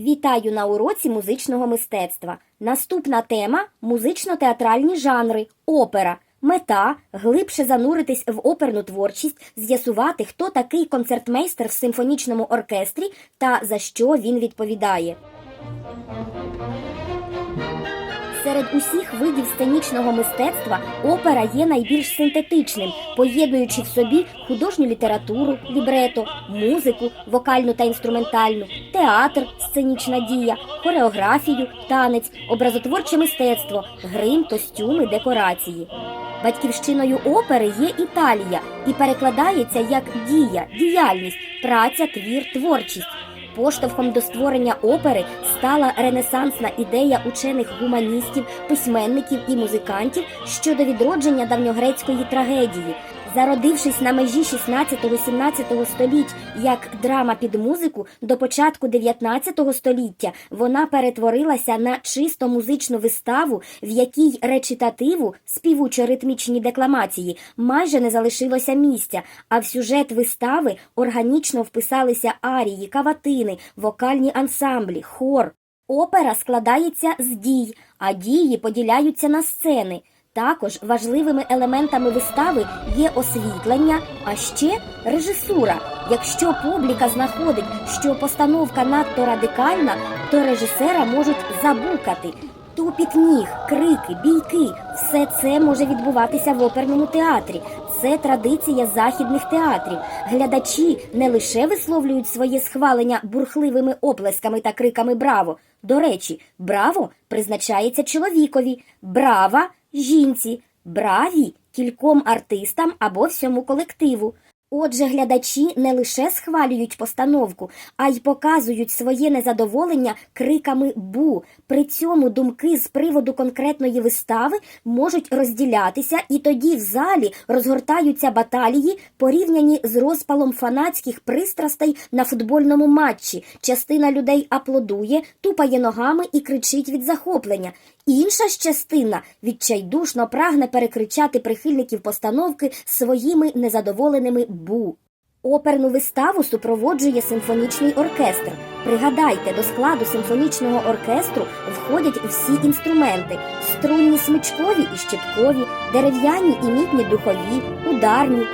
Вітаю на уроці музичного мистецтва. Наступна тема музично-театральні жанри, опера. Мета глибше зануритись в оперну творчість, з'ясувати, хто такий концертмейстер в симфонічному оркестрі та за що він відповідає. Серед усіх видів сценічного мистецтва опера є найбільш синтетичним, поєднуючи в собі художню літературу, лібрето, музику, вокальну та інструментальну, театр, сценічна дія, хореографію, танець, образотворче мистецтво, грим, костюми, декорації. Батьківщиною опери є Італія і перекладається як дія, діяльність, праця, твір, творчість. Поштовхом до створення опери стала ренесансна ідея учених гуманістів, письменників і музикантів щодо відродження давньогрецької трагедії. Зародившись на межі 16-17 століть як драма під музику, до початку 19 століття вона перетворилася на чисто музичну виставу, в якій речитативу, співучо-ритмічні декламації, майже не залишилося місця, а в сюжет вистави органічно вписалися арії, каватини, вокальні ансамблі, хор. Опера складається з дій, а дії поділяються на сцени. Також важливими елементами вистави є освітлення, а ще режисура. Якщо публіка знаходить, що постановка надто радикальна, то режисера можуть забукати. Тупіт ніг, крики, бійки все це може відбуватися в оперному театрі. Це традиція західних театрів. Глядачі не лише висловлюють своє схвалення бурхливими оплесками та криками Браво. До речі, браво призначається чоловікові, брава жінці, браві кільком артистам або всьому колективу. Отже, глядачі не лише схвалюють постановку, а й показують своє незадоволення криками бу. При цьому думки з приводу конкретної вистави можуть розділятися, і тоді в залі розгортаються баталії, порівняні з розпалом фанатських пристрастей на футбольному матчі. Частина людей аплодує, тупає ногами і кричить від захоплення. Інша ж частина відчайдушно прагне перекричати прихильників постановки своїми незадоволеними бу. Оперну виставу супроводжує симфонічний оркестр. Пригадайте, до складу симфонічного оркестру входять всі інструменти: струнні смичкові і щепкові, дерев'яні і мітні духові, ударні.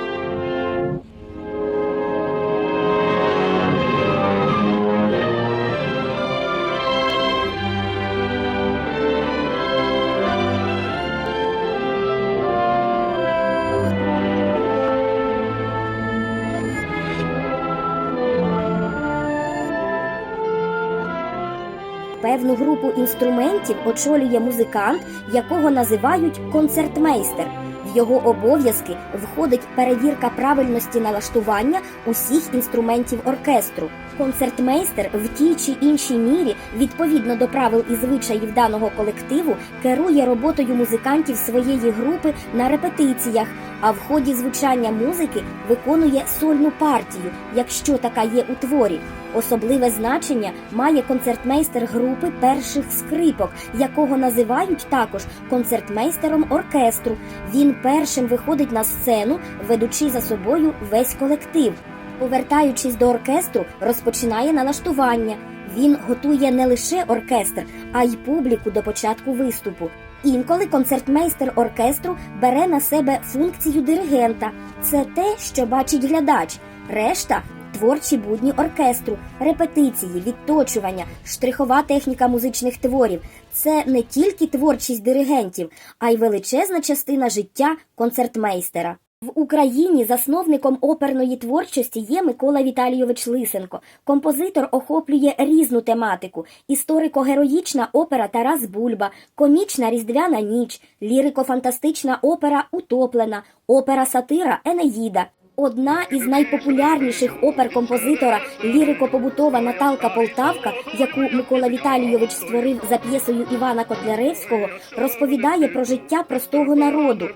Певну групу інструментів очолює музикант, якого називають концертмейстер. В його обов'язки входить перевірка правильності налаштування усіх інструментів оркестру. Концертмейстер в тій чи іншій мірі, відповідно до правил і звичаїв даного колективу, керує роботою музикантів своєї групи на репетиціях, а в ході звучання музики виконує сольну партію, якщо така є у творі. Особливе значення має концертмейстер групи перших скрипок, якого називають також концертмейстером оркестру. Він першим виходить на сцену, ведучи за собою весь колектив. Повертаючись до оркестру, розпочинає налаштування. Він готує не лише оркестр, а й публіку до початку виступу. Інколи концертмейстер оркестру бере на себе функцію диригента. Це те, що бачить глядач. Решта творчі будні оркестру, репетиції, відточування, штрихова техніка музичних творів. Це не тільки творчість диригентів, а й величезна частина життя концертмейстера. В Україні засновником оперної творчості є Микола Віталійович Лисенко. Композитор охоплює різну тематику: історико-героїчна опера Тарас Бульба, комічна різдвяна ніч, лірико-фантастична опера Утоплена, опера сатира Енеїда. Одна із найпопулярніших опер композитора лірико-побутова Наталка Полтавка, яку Микола Віталійович створив за п'єсою Івана Котляревського, розповідає про життя простого народу.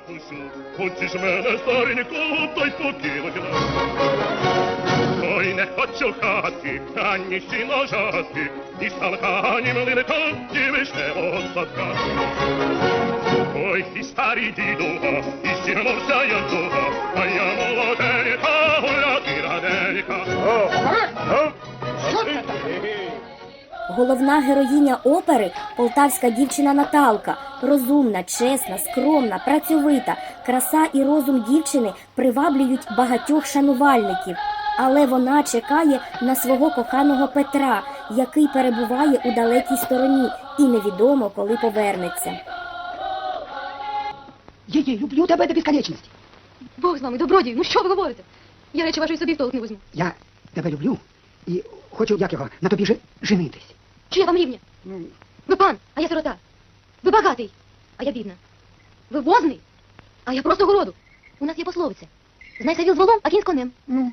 Хочеш мене стареньку, то й покинуть Ой, не хочу хатки, ані ще нажатки, ні станка, ні млинка, ні вишневого садка. Ой, ти старий дідуга, і стігнувся я дуга, Головна героїня опери полтавська дівчина Наталка, розумна, чесна, скромна, працьовита. Краса і розум дівчини приваблюють багатьох шанувальників. Але вона чекає на свого коханого Петра, який перебуває у далекій стороні, і невідомо, коли повернеться. Я люблю тебе до безконечності. Бог з вами, добродію, ну що ви говорите? Я речі вашої собі в толк не возьму. Я тебе люблю і хочу, як його, на тобі же женитись. Чи я вам рівня? Ну, Ви пан, а я сирота. Ви багатий, а я бідна. Ви возний, а я просто городу. У нас є пословиця. Знай савіл з волом, а кінь з конем. ну.